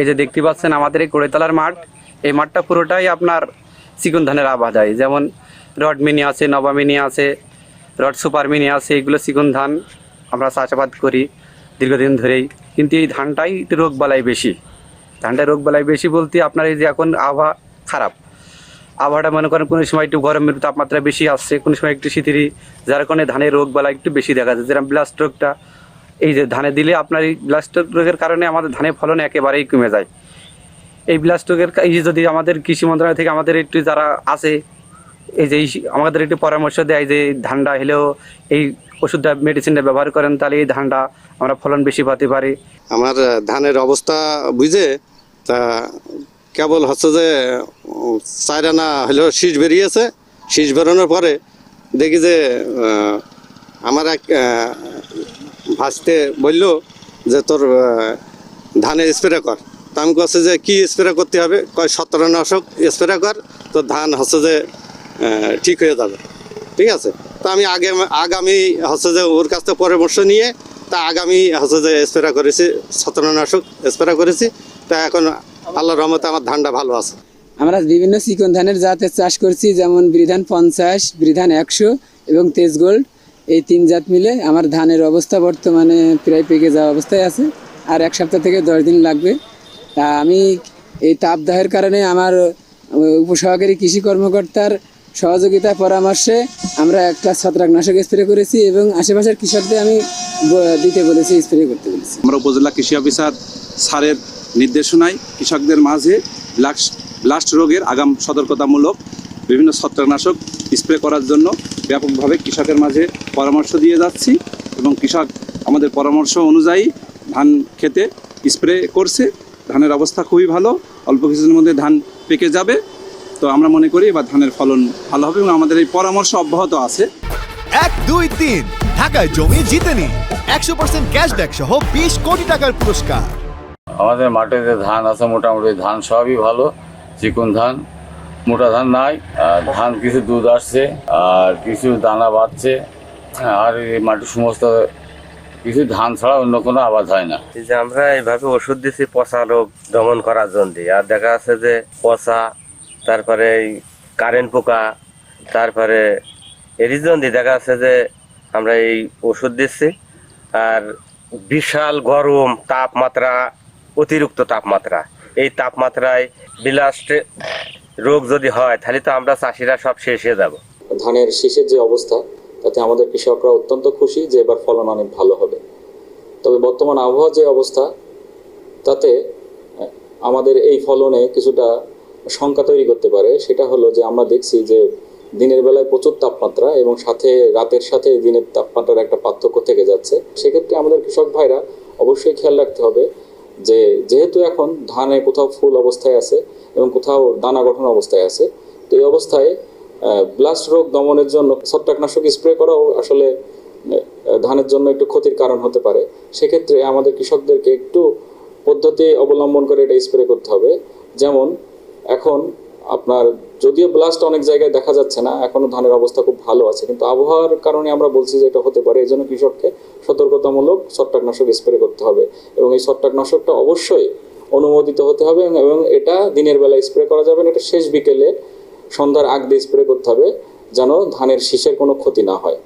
এই যে দেখতে পাচ্ছেন আমাদের এই কোড়েতলার মাঠ, এই মাঠটা পুরোটাই আপনার চিকন ধানের আবাদ হয় যেমন রড মিনি আছে, নবা মিনি আছে, রড সুপার মিনি আছে, এগুলো চিকন ধান আমরা চাষাবাদ করি দীর্ঘদিন ধরেই। কিন্তু এই ধানটাই রোগ বালাই বেশি। ধানটা রোগ বালাই বেশি বলতে আপনার এই যে এখন আবহাওয়া খারাপ। আবহাওয়াটা মনে করেন কোনো সময় একটু গরমের তাপমাত্রা বেশি আসছে, কোনো সময় একটু শীতেরই, যার কারণে ধানের রোগ বালা একটু বেশি দেখা যায় যেরকম ব্লাস্ট রোগটা এই যে ধানে দিলে আপনার এই ব্লাস্ট রোগের কারণে আমাদের ধানের ফলন একেবারেই কমে যায়। এই ব্লাস্ট রোগের এই যদি আমাদের কৃষি মন্ত্রণালয় থেকে আমাদের একটু যারা আছে, এই যে আমাদের একটু পরামর্শ দেয় যে ধানটা হলেও এই ওষুধটা মেডিসিনটা ব্যবহার করেন, তাহলে এই ধানটা আমরা ফলন বেশি পাতে পারি। আমার ধানের অবস্থা বুঝে, তা কেবল হচ্ছে যে আনা হলেও শীষ বেরিয়েছে। শীষ বেরোনোর পরে দেখি যে আমার এক ভাসতে বলল যে তোর ধানে স্প্রে কর। তা আমি কাছে যে কি স্প্রে করতে হবে? কয় সতেরোনাশক স্প্রে কর, তোর ধান হচ্ছে যে ঠিক হয়ে যাবে। ঠিক আছে? তা আমি আগে, আগামী হচ্ছে যে ওর কাছ থেকে পরামর্শ নিয়ে, তা আগামী হচ্ছে যে স্প্রে করেছি ছত্রনাশক স্প্রে করেছি। তা এখন আল্লাহ রহমতে আমার ধানটা ভালো আছে। আমরা বিভিন্ন চিকন ধানের জাতের চাষ করছি, যেমন বিধান পঞ্চাশ, বিধান একশো এবং তেজ গোল্ড এই তিন জাত মিলে আমার ধানের অবস্থা বর্তমানে প্রায় পেকে যাওয়া অবস্থায় আছে। আর এক সপ্তাহ থেকে দশ দিন লাগবে। তা আমি এই তাপদাহের কারণে আমার উপসহকারী কৃষি কর্মকর্তার সহযোগিতা পরামর্শে আমরা একটা ছত্রাকনাশক স্প্রে করেছি এবং আশেপাশের কৃষকদের আমি দিতে বলেছি, স্প্রে করতে বলেছি। আমরা উপজেলা কৃষি অফিসার স্যারের নির্দেশনায় কৃষকদের মাঝে ব্লাস্ট ব্লাস্ট রোগের আগাম সতর্কতামূলক বিভিন্ন ছত্রাকনাশক স্প্রে করার জন্য ব্যাপকভাবে কৃষকের মাঝে পরামর্শ দিয়ে যাচ্ছি এবং কৃষক আমাদের পরামর্শ অনুযায়ী ধান খেতে স্প্রে করছে। ধানের অবস্থা খুবই ভালো অল্প কিছুদিনের মধ্যে ধান পেকে যাবে। তো আমরা মনে করি এবার ধানের ফলন ভালো হবে এবং আমাদের এই পরামর্শ অব্যাহত আছে। এক দুই তিন ঢাকায় জমি জিতে নিন। একশো পার্সেন্ট ক্যাশব্যাক সহ বিশ কোটি টাকার পুরস্কার। আমাদের মাঠে যে ধান আছে মোটামুটি ধান সবই ভালো চিকন ধান। মোটা ধান নাই, আর ধান কিছু দুধ আসছে, আর কিছু দানা বাড়ছে, আর এই মাটির সমস্ত কিছু ধান ছাড়া অন্য কোনো আবাদ হয় না। যে আমরা এইভাবে ওষুধ দিছি, পচা রোগ দমন করার জন্য। আর দেখা যাচ্ছে যে পচা, তারপরে এই কারেন্ট পোকা, তারপরে এরই জন্য দেখা যাচ্ছে যে আমরা এই ওষুধ দিচ্ছি, আর বিশাল গরম তাপমাত্রা, অতিরিক্ত তাপমাত্রা। এই তাপমাত্রায় বিলাস্টে রোগ যদি হয়, তাহলে তো আমরা চাষিরা সব শেষ হয়ে যাব। ধানের শীষের যে অবস্থা, তাতে আমাদের কৃষকরা অত্যন্ত খুশি যে এবার ফলন অনেক ভালো হবে। তবে বর্তমান আবহাওয়ার যে অবস্থা, তাতে আমাদের এই ফলনে কিছুটা শঙ্কা তৈরি করতে পারে। সেটা হলো যে আমরা দেখছি যে দিনের বেলায় প্রচুর তাপমাত্রা এবং সাথে রাতের সাথে দিনের তাপমাত্রার একটা পার্থক্য থেকে যাচ্ছে। সেক্ষেত্রে আমাদের কৃষক ভাইরা অবশ্যই খেয়াল রাখতে হবে যে, যেহেতু এখন ধানে কোথাও ফুল অবস্থায় আছে কোথাও দানা গঠন অবস্থায় আছে। তো এই অবস্থায় ব্লাস্ট রোগ দমনের জন্য ছত্রাকনাশক স্প্রে করাও আসলে ধানের জন্য একটু ক্ষতির কারণ হতে পারে। সেক্ষেত্রে আমাদের কৃষকদেরকে একটু পদ্ধতি অবলম্বন করে এটা স্প্রে করতে হবে। যেমন, এখন আপনার যদিও ব্লাস্ট অনেক জায়গায় দেখা যাচ্ছে না, এখনও ধানের অবস্থা খুব ভালো আছে, কিন্তু আবহাওয়ার কারণে আমরা বলছি যে এটা হতে পারে এই জন্য কৃষককে সতর্কতামূলক ছত্রাকনাশক স্প্রে করতে হবে। এবং এই ছত্রাকনাশকটা অবশ্যই অনুমোদিত হতে হবে এবং- এটা দিনের বেলা স্প্রে করা যাবে না, এটা শেষ বিকেলে সন্ধ্যার আগ দিয়ে স্প্রে করতে হবে যেন ধানের শীষের কোনো ক্ষতি না হয়।